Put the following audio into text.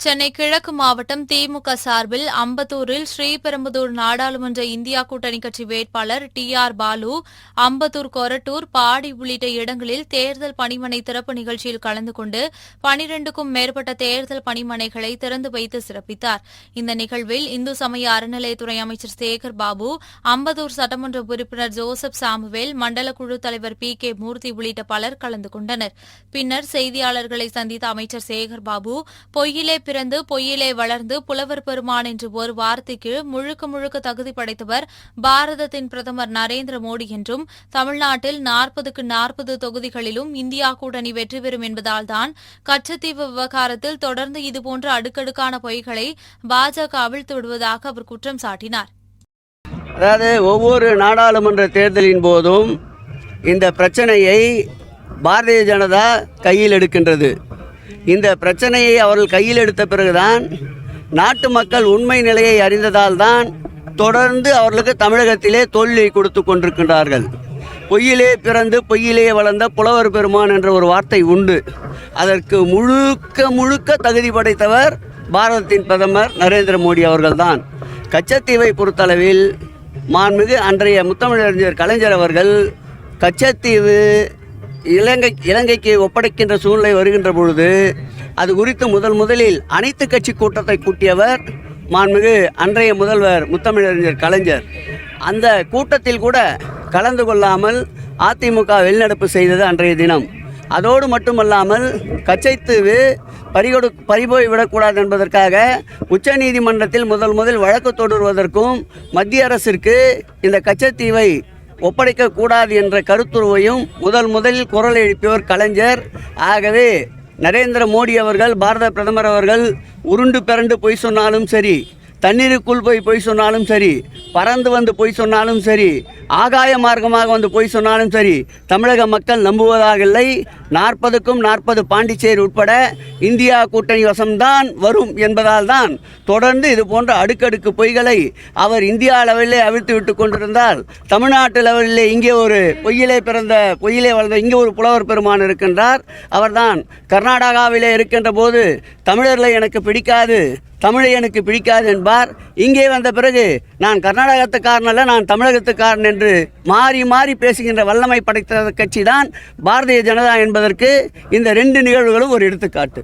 சென்னை கிழக்கு மாவட்டம் திமுக சார்பில் அம்பத்தூரில் ஸ்ரீபெரும்புதூர் நாடாளுமன்ற இந்தியா கூட்டணி கட்சி வேட்பாளர் டி ஆர் பாலு அம்பத்தூர் கொரட்டூர் பாடி உள்ளிட்ட இடங்களில் தேர்தல் பணிமனை திறப்பு நிகழ்ச்சியில் கலந்து கொண்டு பனிரெண்டுக்கும் மேற்பட்ட தேர்தல் பணிமனைகளை திறந்து வைத்து சிறப்பித்தார். இந்த நிகழ்வில் இந்து சமய அறநிலையத்துறை அமைச்சர் சேகர் பாபு அம்பத்தூர் சட்டமன்ற உறுப்பினர் ஜோசப் சாமுவேல் மண்டல குழு தலைவர் பி கே மூர்த்தி உள்ளிட்ட பலர் கலந்து கொண்டனர். பின்னர் செய்தியாளர்களை சந்தித்த அமைச்சர் சேகர் பாபு பொய்யிலே பிறந்து பொய்யிலே வளர்ந்து புலவர் பெருமான் என்று ஒரு வார்த்தைக்கு முழுக்க முழுக்க தகுதி படைத்தவர் பாரதத்தின் பிரதமர் நரேந்திர மோடி என்றும் தமிழ்நாட்டில் நாற்பதுக்கு நாற்பது தொகுதிகளிலும் இந்தியா கூட்டணி வெற்றி பெறும் என்பதால்தான் கச்சத்தீவு விவகாரத்தில் தொடர்ந்து இதுபோன்ற அடுக்கடுக்கான பொய்களை பாஜக அவிழ்த்து விடுவதாக அவர் குற்றம் சாட்டினார். அதாவது ஒவ்வொரு நாடாளுமன்ற தேர்தலின் போதும் இந்த பிரச்சனையை பாரதிய ஜனதா கையில் எடுக்கின்றது. இந்த பிரச்சனையை அவர்கள் கையில் எடுத்த பிறகுதான் நாட்டு மக்கள் உண்மை நிலையை அறிந்ததால் தான் தொடர்ந்து அவர்களுக்கு தமிழகத்திலே தொல்லை கொடுத்து கொண்டிருக்கின்றார்கள். பொய்யிலே பிறந்து பொய்யிலே வளர்ந்த புலவர் பெருமான் என்ற ஒரு வார்த்தை உண்டு. அதற்கு முழுக்க முழுக்க தகுதி படைத்தவர் பாரதத்தின் பிரதமர் நரேந்திர மோடி அவர்கள்தான். கச்சத்தீவை பொறுத்தளவில் மாண்புமிகு அன்றைய முத்தமிழறிஞர் கலைஞர் அவர்கள் கச்சத்தீவு இலங்கை இலங்கைக்கு ஒப்படைக்கின்ற சூழ்நிலை வருகின்ற பொழுது அது குறித்து முதல் முதலில் அனைத்து கட்சி கூட்டத்தை கூட்டியவர் மாண்புமிகு அன்றைய முதல்வர் முத்தமிழறிஞர் கலைஞர். அந்த கூட்டத்தில் கூட கலந்து கொள்ளாமல் அதிமுக வெளிநடப்பு செய்தது அன்றைய தினம். அதோடு மட்டுமல்லாமல் கச்சைத்தீவு பறிகொடு பறிபோய் விடக்கூடாது என்பதற்காக உச்சநீதிமன்றத்தில் முதல் முதல் வழக்கு தொடர்வதற்கும் மத்திய அரசிற்கு இந்த கச்சத்தீவை ஒப்படைக்க கூடாது என்ற கருத்துருவையும் முதல் முதலில் குரல் எழுப்பியவர் கலைஞர். ஆகவே நரேந்திர மோடி அவர்கள் பாரத பிரதமர் அவர்கள் உருண்டு பிறண்டு பொய் சொன்னாலும் சரி தண்ணீருக்குள் போய் பொய் சொன்னாலும் சரி பறந்து வந்து பொய் சொன்னாலும் சரி ஆகாய மார்க்கமாக வந்து பொய் சொன்னாலும் சரி தமிழக மக்கள் நம்புவதாக இல்லை. நாற்பதுக்கும் நாற்பது பாண்டிச்சேரி உட்பட இந்தியா கூட்டணி வசம்தான் வரும் என்பதால் தான் தொடர்ந்து இது போன்ற அடுக்கடுக்கு பொய்களை அவர் இந்தியா லெவலிலே அவிழ்த்து விட்டு கொண்டிருந்தால் தமிழ்நாட்டு லெவலிலே இங்கே ஒரு பொய்யிலே பிறந்த பொய்யிலே வளர்ந்த இங்கே ஒரு புலவர் பெருமான் இருக்கின்றார். அவர்தான் கர்நாடகாவிலே இருக்கின்ற போது தமிழர்களை எனக்கு பிடிக்காது தமிழை எனக்கு பிடிக்காது என்பார். இங்கே வந்த பிறகு நான் கர்நாடகத்துக்காரன் அல்ல நான் தமிழகத்துக்காரன் என்று மாறி மாறி பேசுகின்ற வல்லமை படைத்த கட்சி தான் பாரதிய ஜனதா என்பதற்கு இந்த ரெண்டு நிகழ்வுகளும் ஒரு எடுத்துக்காட்டு.